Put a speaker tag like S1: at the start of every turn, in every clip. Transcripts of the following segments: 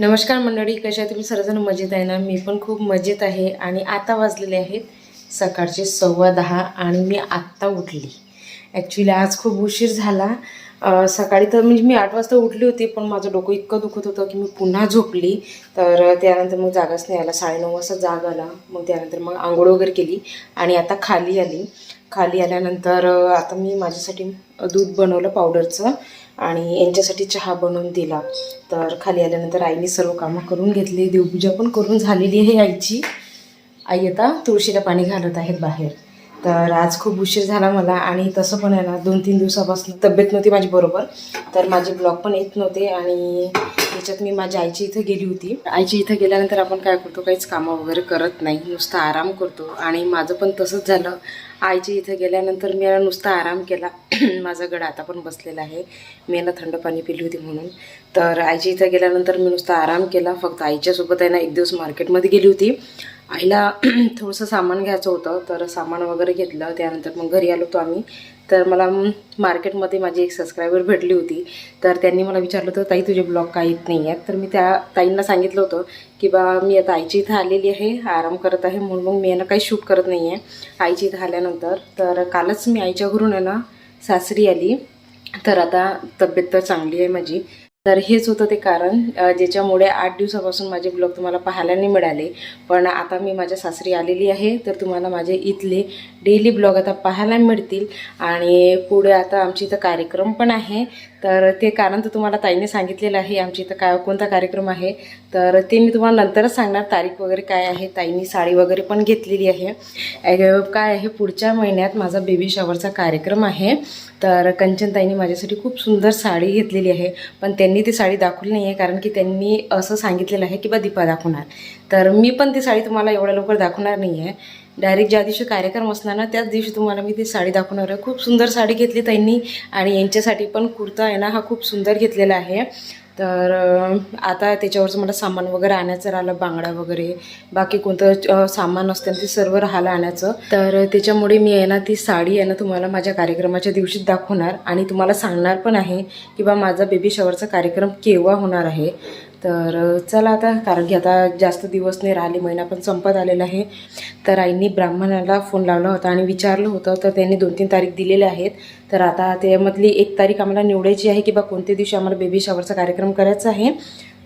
S1: नमस्कार मंडळी कशा तुम्ही? सर्वजण मजेत आहे ना? मी पण खूप मजेत आहे आणि आता वाजलेले आहेत सकाळचे सव्वा दहा आणि मी आत्ता उठली. ॲक्च्युली आज खूप उशीर झाला. सकाळी तर म्हणजे मी आठ वाजता उठली होती पण माझं डोकं इतकं दुखत होतं की मी पुन्हा झोपली. तर त्यानंतर मग जागाच नाही आला. साडेनऊ वाजता जाग आला. मग त्यानंतर मग आंघोळ वगैरे केली आणि आता खाली आली. खाली आल्यानंतर आता मी माझ्यासाठी दूध बनवलं पावडरचं आणि यांच्यासाठी चहा बनवून दिला. तर खाली आल्यानंतर आईने सर्व कामं करून घेतली. देवपूजा पण करून झालेली आहे आईची. आई आता तुळशीला पाणी घालत आहेत बाहेर. तर आज खूप उशीर झाला मला आणि तसं पण आहे ना दोन तीन दिवसापासून तब्येत नव्हती माझी बरोबर. तर माझे ब्लॉग पण येत नव्हते आणि त्याच्यात मी माझ्या आईची इथं गेली होती. आईची इथं गेल्यानंतर आपण काय करतो काहीच कामं वगैरे करत नाही नुसतं आराम करतो. आणि माझं पण तसंच झालं. आईच्या इथं गेल्यानंतर मी याला नुसता आराम केला. माझा गड आता पण बसलेला आहे. मी याला थंड पाणी पिली होती म्हणून. तर आईच्या इथं गेल्यानंतर मी नुसता आराम केला. फक्त आईच्यासोबत आहे ना एक दिवस मार्केटमध्ये गेली होती. आईला थोडंसं सामान घ्यायचं होतं तर सामान वगैरे घेतलं. त्यानंतर मग घरी आलो होतो आम्ही. तर मला मार्केटमध्ये माझी एक सबस्क्रायबर भेटली होती. तर त्यांनी मला विचारलं होतं ताई तुझे ब्लॉग काय येत नाही आहेत? तर मी त्या ताईंना सांगितलं होतं की बा मी आता आईची इथं आलेली आहे आराम करत आहे म्हणून मग मी यांना काही शूट करत नाही आहे. आईची इथं आल्यानंतर तर कालच मी आईच्या घरून आहे ना सासरी आली. तर आता तब्येत तर चांगली आहे माझी. तर हेच होतं ते कारण ज्याच्यामुळे आठ दिवसापासून माझे ब्लॉग तुम्हाला पाहायला नाही मिळाले. पण आता मी माझ्या सासरी आलेली आहे तर तुम्हाला माझे इथले डेली ब्लॉग आता पाहायला मिळतील. आणि पुढे आता आमच्या इथं कार्यक्रम पण आहे तर ते कारण तर तुम्हाला ताईने सांगितलेलं आहे आमच्या इथं काय कोणता कार्यक्रम आहे. तर ते मी तुम्हाला नंतरच सांगणार तारीख वगैरे काय आहे. ताईनी साडी वगैरे पण घेतलेली आहे. काय आहे पुढच्या महिन्यात माझा बेबी शॉवरचा कार्यक्रम आहे. तर कंचनताईंनी माझ्यासाठी खूप सुंदर साडी घेतलेली आहे पण त्यांनी ती साडी दाखवली नाही आहे कारण की त्यांनी असं सांगितलेलं आहे की बा दीपा दाखवणार. तर मी पण ती साडी तुम्हाला एवढ्या लवकर दाखवणार नाही आहे डायरेक्ट ज्या दिवशी कार्यक्रम असणार ना त्याच दिवशी तुम्हाला मी ती साडी दाखवणार आहे. खूप सुंदर साडी घेतली त्यांनी आणि यांच्यासाठी पण कुर्ता आहे ना हा खूप सुंदर घेतलेला आहे. तर आता त्याच्यावरचं मला सामान वगैरे आणायचं राहिलं बांगडा वगैरे. बाकी कोणतं सामान असतं ते सर्व राहिलं आणायचं. तर त्याच्यामुळे मी आहे ना ती साडी आहे ना तुम्हाला माझ्या कार्यक्रमाच्या दिवशीच दाखवणार. आणि तुम्हाला सांगणार पण आहे की बा माझा बेबी शॉवरचा कार्यक्रम केव्हा होणार आहे. तर चला आता कारण की आता जास्त दिवस नाही राहिले महिना पण संपत आलेला आहे. तर आईंनी ब्राह्मणाला फोन लावला होता आणि विचारलं होतं तर त्यांनी दोन तीन तारीख दिलेल्या आहेत. तर आता त्यामधली एक तारीख आम्हाला निवडायची आहे की बा कोणत्या दिवशी आम्हाला बेबी शॉवरचा कार्यक्रम करायचा आहे.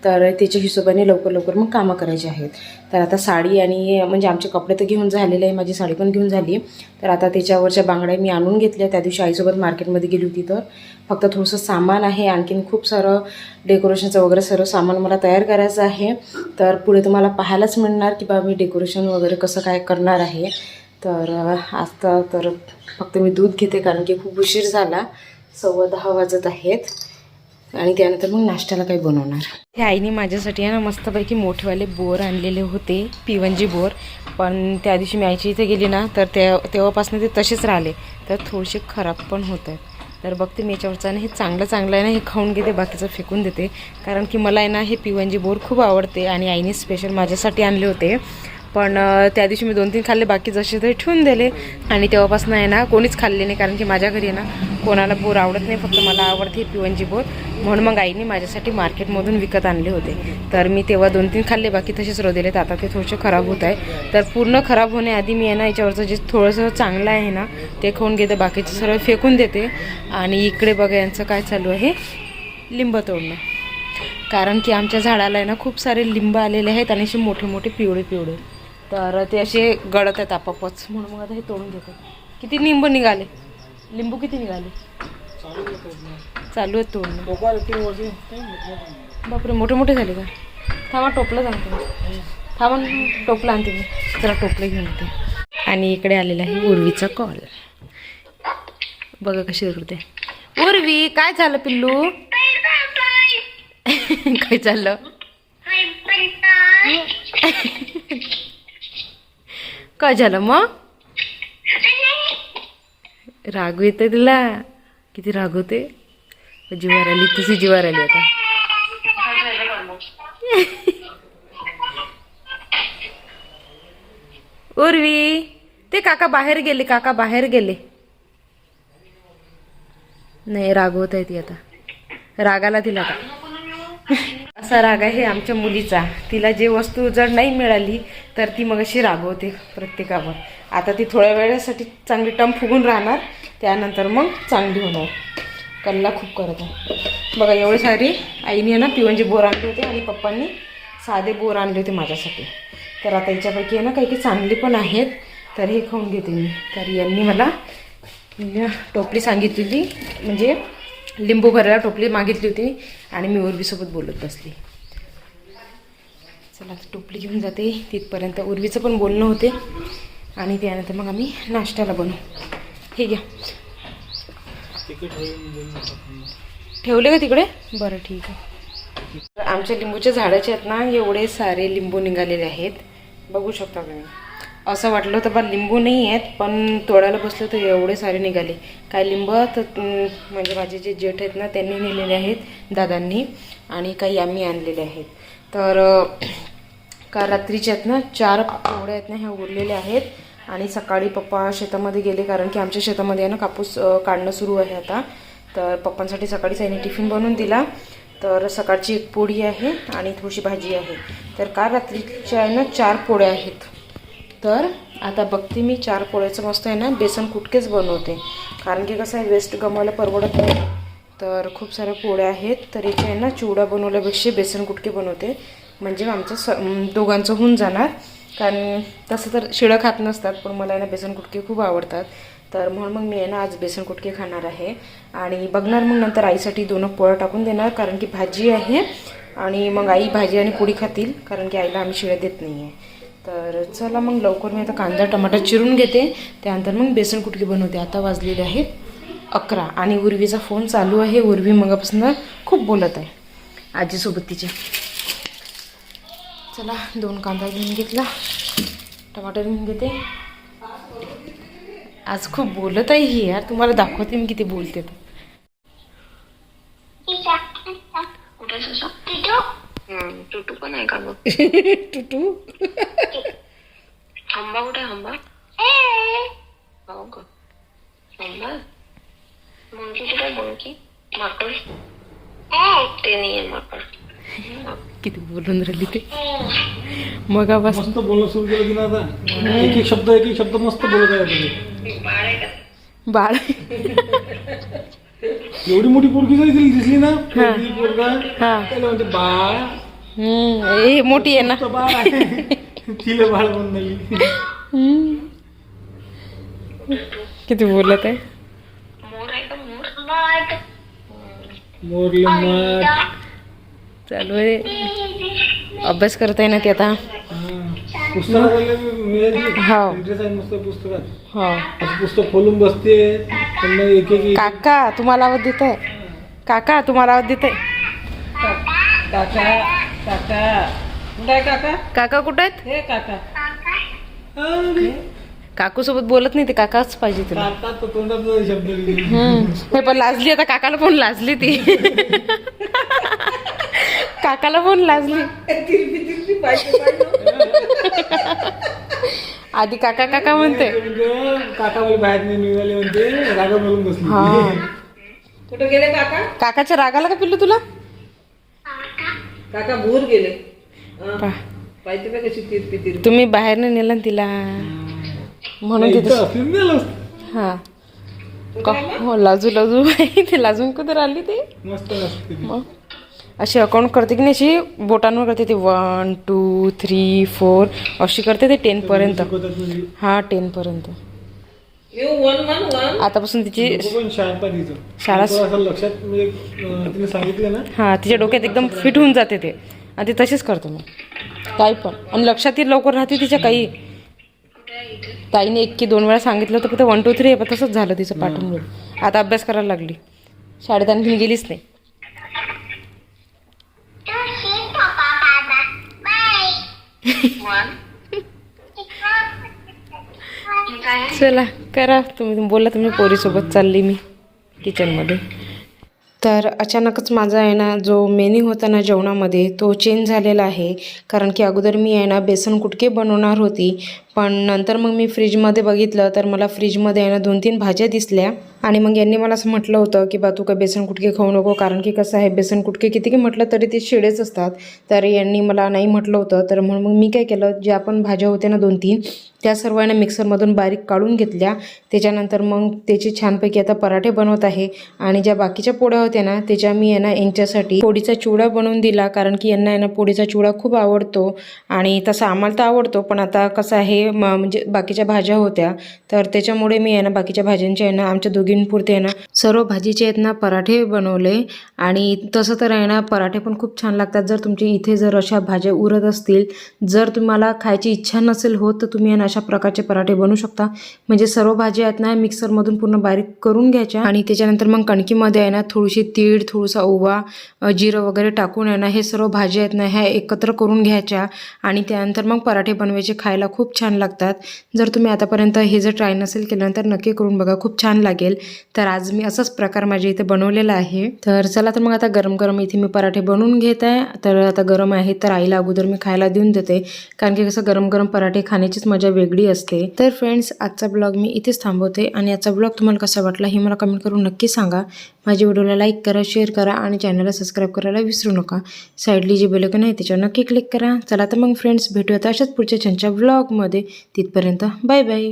S1: तर त्याच्या हिशोबाने लवकर लवकर मग कामं करायची आहेत. तर आता साडी आणि म्हणजे आमचे कपडे तर घेऊन झालेले आहे माझी साडी पण घेऊन झाली तर आता त्याच्यावरच्या बांगड्या मी आणून घेतल्या. त्या दिवशी आईसोबत मार्केटमध्ये गेली होती तर. फक्त थोडंसं सामान आहे आणखीन खूप सारं डेकोरेशनचं वगैरे सर्व सामान मला तयार करायचं आहे. तर पुढे तुम्हाला पाहायलाच मिळणार की बा मी डेकोरेशन वगैरे कसं काय करणार आहे. तर आता तर फक्त मी दूध घेते कारण की खूप उशीर झाला. सव्वा दहा वाजत आहेत. आणि त्यानंतर मग नाश्त्याला काही बनवणार. हे आईने माझ्यासाठी आहे ना मस्तपैकी मोठेवाले बोर आणलेले होते पिवनजी बोर. पण त्या दिवशी मी आईच्या इथे गेली ना तर ते तेव्हापासून ते तसेच राहिले. तर थोडेसे खराब पण होत आहेत. तर बघते मी याच्यावरचं आणि हे चांगलं चांगलं आहे ना हे खाऊन घेते बाकीचं फेकून देते. कारण की मला आहे ना हे पिवनजी बोर खूप आवडते आणि आईने स्पेशल माझ्यासाठी आणले होते. पण त्या दिवशी मी दोन तीन खाल्ले बाकी जसे तरी ठेवून दिले. आणि तेव्हापासून आहे ना कोणीच खाल्ले नाही कारण की माझ्या घरी आहे ना कोणाला बोर आवडत नाही फक्त मला आवडते पिवंजी बोर. म्हणून मग आईने माझ्यासाठी मार्केटमधून विकत आणले होते. तर मी तेव्हा दोन तीन खाल्ले बाकी तसेच रो तर आता ते थोडेसे खराब होत आहे. तर पूर्ण खराब होण्याआधी मी आहे ना याच्यावरचं जे थोडंसं चांगलं आहे ना ते खाऊन घेते. बाकीचं सर्व फेकून देते. आणि इकडे बघा यांचं काय चालू आहे. लिंब तोडणं. कारण की आमच्या झाडाला आहे ना खूप सारे लिंब आलेले आहेत आणि असे मोठे मोठे पिवळे पिवळे. तर ते असे गळत आहेत आपापच. म्हणून मग आता हे तोडून घेतात किती लिंब निघाले? लिंबू किती निघाले? चालू आहेत तोडणं बापरे मोठे मोठे झाले का? थांबा टोपलं सांगते थांबा टोपलं आणते मी जरा टोपलं घेऊन येते. आणि इकडे आलेला आहे उर्वीचा कॉल बघा कशी करते उर्वी काय झालं पिल्लू? काय चाललं काय झालं मग? राग येते तिला. किती राग होते. जीवार आली तुझी जीवार आली आता. उर्वी ते काका बाहेर गेले काका बाहेर गेले. नाही रागवत आहे ती आता. रागाला तिला आता. असा राग आहे आमच्या मुलीचा. तिला जे वस्तू जर नाही मिळाली तर ती मग अशी रागवते प्रत्येकावर. आता ती थोड्या वेळासाठी चांगली टम फुगून राहणार. त्यानंतर मग चांगली होणार. कल्ला खूप करत आहे. बघा एवढी सारी आईने आहे ना पिवंजी बोर आणले होते आणि पप्पांनी साधे बोर आणले होते माझ्यासाठी. तर आता याच्यापैकी आहे ना काही काही चांगली पण आहेत. तर हे खाऊन घेते मी. तर यांनी मला टोपली सांगितलेली म्हणजे लिंबू भरायला टोपली मागितली होती आणि मी उर्वीसोबत बोलत बसली. चला टोपली घेऊन जाते. तिथपर्यंत उर्वीचं पण बोलणं होते. आणि त्यानंतर मग आम्ही नाश्त्याला बनवू हे घ्या. ठेवले का तिकडे? बरं ठीक आहे. तर आमच्या लिंबूच्या झाडाचे आहेत ना एवढे सारे लिंबू निघालेले आहेत. बघू शकता तुम्ही. असं वाटलं होतं बा लिंबू नाही आहेत पण तोडायला बसलं तर एवढे सारे निघाले. काय लिंब तर म्हणजे माझे जे जेठ आहेत ना त्यांनी नेलेले आहेत दादांनी. आणि काही आम्ही आणलेले आहेत. तर का रात्रीचे आहेत ना चार पोवड्या आहेत ना ह्या उरलेल्या आहेत. आणि सकाळी पप्पा शेतामध्ये गेले कारण की आमच्या शेतामध्ये आहे ना कापूस काढणं सुरू आहे आता. तर पप्पांसाठी सकाळीच आईने टिफिन बनवून दिला. तर सकाळची एक पोळी आहे आणि थोडीशी भाजी आहे. तर काल रात्रीच्या आहे ना चार पोळ्या आहेत. तर आता बघते मी चार पोळ्याचं मस्त आहे ना बेसन कुटकेच बनवते. कारण की कसं आहे वेस्ट गमवायला परवडत नाही. तर खूप साऱ्या पोळ्या आहेत. तर इथे आहे ना चिवडा बनवल्यापेक्षा बेसन कुटके बनवते. म्हणजे आमचं स दोघांचं होऊन जाणार. कारण तसं तर शिळं खात नसतात पण मला आहे ना बेसन कुटके खूप आवडतात. तर म्हणून मग मी आहे ना आज बेसन कुटके खाणार आहे. आणि बघणार मग नंतर आईसाठी दोन पोळ्या टाकून देणार कारण की भाजी आहे. आणि मग आई भाजी आणि पोळी खातील कारण की आईला आम्ही शिळं देत नाही आहे तर चला मग लवकर मी आता कांदा टमाटर चिरून घेते. त्यानंतर मग बेसन कुटके बनवते. आता वाजलेले आहेत अकरा आणि उर्वीचा फोन चालू आहे. उर्वी मगापासून खूप बोलत आहे. आजीसोबत तिच्या चला दोन कांदा घेऊन घेतला. टमाटर घेऊन घेते. आज खूप बोलत आहे ही यार. तुम्हाला दाखवते मी किती बोलते
S2: टुटू. पण आहे का बघ?
S1: टुटू.
S2: हंबा कुठे हंबा हो का हंबा मंकी कुठे मंकी माकड? ते नाही आहे माकड.
S1: किती बोलून राहिली ते? मगापासून
S3: मस्त बोलणं सुरू केलं की ना आता. एक एक शब्द एक एक शब्द मस्त बोलत आहे तुम्ही
S1: बाळ.
S3: एवढी मोठी पोरगी जरी तिला दिसली ना पोरगी, पोरगा
S1: हा.
S3: त्याला म्हणते बाळ.
S1: हम्म, हे मोठी आहे ना.
S3: तर बाळ आहे. तिला बाळ म्हणून नाही
S1: हम्म. किती बोलत आहे?
S2: मोर आहे का? मोर
S3: मोरले
S1: चालू आहे. अभ्यास करत ना ते आता? हो. हो.
S3: पुस्तक. खोलून बसते
S1: काका तुम्हाला आवाज देत आहे काका तुम्हाला आवाज देत आहे
S4: काका काका. कुठे आहे काका?
S1: काका कुठं आहेत?
S4: हे काका.
S1: काकू सोबत बोलत नाही ते काकाच पाहिजे तुला. हे पण लाजली आता काकाला पण लाजली ती. काकाला पण लाजली.
S4: तिरपी तिरपी पाहिजे
S1: आधी काका काका म्हणते.
S3: काका मला बाहेर नाही निघाले म्हणते रागा मिळून बसली.
S1: हा.
S4: कुठे गेले काका?
S1: काकाच्या रागाला का पिल्लू तुला?
S4: काका भूर गेले. पाहिजे का कशी तिरपी तिरपी
S1: तुम्ही बाहेर नाही नेलं तिला. म्हणून तिथे. हा. का- हो लाजू लाजू. ते लाजून कुठं आली ते?
S3: मस्त.
S1: मग? अशी अकाउंट करते की नाही अशी बोटांवर करते ते वन टू थ्री फोर अशी करते ते टेन पर्यंत.
S3: शिकवतात म्हणजे?
S1: हा टेन पर्यंत.
S4: यू वन वन वन
S1: आतापासून तिची
S3: आहे
S1: शाळा
S3: म्हणजे अं, तिने सांगितलं ना?
S1: हा तिच्या डोक्यात एकदम फिट होऊन जाते ते. आणि ते तसेच करते मग. काही पण. आणि लक्षात ती लवकर राहते तिच्या काही. ताईने एक की दोन वेळा सांगितलं होतं फक्त वन टू थ्री पण तसंच झालं तिचं पाठवून आता अभ्यास करायला लागली. शाळेत आणखी गेलीच नाही. चला करा. तुम्ही बोला तुम्ही पोरीसोबत चालली मी किचनमध्ये. तर अचानकच माझा आहे ना जो मेन्यू होता ना जेवणामध्ये तो चेंज झालेला आहे. कारण की अगोदर मी आहे ना बेसन कुटके बनवणार होती. पण नंतर मग मी फ्रीजमध्ये बघितलं तर मला फ्रीजमध्ये आहे ना दोन तीन भाज्या दिसल्या. आणि मग यांनी मला असं म्हटलं होतं की बा तू काय बेसन कुटके खाऊ नको. कारण की कसं आहे बेसन कुटके किती की म्हटलं तरी ते शिळेच असतात. तर यांनी मला नाही म्हटलं होतं. तर म्हणून मग मी काय केलं ज्या पण भाज्या होत्या ना दोन तीन त्या सर्व मिक्सरमधून बारीक काढून घेतल्या. त्याच्यानंतर मग त्याचे छानपैकी आता पराठे बनवत आहे. आणि ज्या बाकीच्या पोळ्या होत्या ना त्याच्या मी यांना यांच्यासाठी पोळीचा चिवडा बनवून दिला. कारण की यांना आहे ना पोळीचा चिवडा खूप आवडतो. आणि तसा आम्हाला तर आवडतो पण आता कसं आहे म्हणजे बाकीच्या भाज्या होत्या. तर त्याच्यामुळे मी यांना ना बाकीच्या भाज्यांच्या आहे ना आमच्या दोघींपुरते आहे ना सर्व भाजीचे आहेत ना पराठे बनवले. आणि तसं तर आहे ना पराठे पण खूप छान लागतात. जर तुमच्या इथे जर अशा भाज्या उरत असतील जर तुम्हाला खायची इच्छा नसेल होत तर तुम्ही आहे ना अशा प्रकारचे पराठे बनवू शकता. म्हणजे सर्व भाज्या आहेत ना मिक्सरमधून पूर्ण बारीक करून घ्यायच्या. आणि त्याच्यानंतर मग कणकीमध्ये आहे ना थोडीशी तीळ थोडासा ओवा जिरं वगैरे टाकून आहे ना हे सर्व भाज्या आहेत ना ह्या एकत्र करून घ्यायच्या. आणि त्यानंतर मग पराठे बनवायचे खायला खूप छान लागतात. जर तुम्ही आतापर्यंत हे जर ट्राय नसेल केल्यानंतर नक्की करून बघा खूप छान लागेल. तर आज मी असाच प्रकार माझ्या इथे बनवलेला आहे. तर चला तर मग आता गरम गरम इथे मी पराठे बनवून घेत आहे. तर आता गरम आहे तर आईला अगोदर मी खायला देऊन देते. कारण की कसं गरम गरम पराठे खाण्याचीच मजा वेगळी असते. तर फ्रेंड्स आजचा ब्लॉग मी इथेच थांबवते. आणि आजचा ब्लॉग तुम्हाला कसा वाटला हे मला कमेंट करून नक्की सांगा. माझ्या व्हिडिओला लाईक करा शेअर करा आणि चॅनलला सबस्क्राईब करायला विसरू नका. साईडली जे बेलकन आहे त्याच्यावर नक्की क्लिक करा. चला तर मग फ्रेंड्स भेटूयात अशाच पुढच्या छानच्या ब्लॉगमध्ये तिथपर्यंत बाय बाय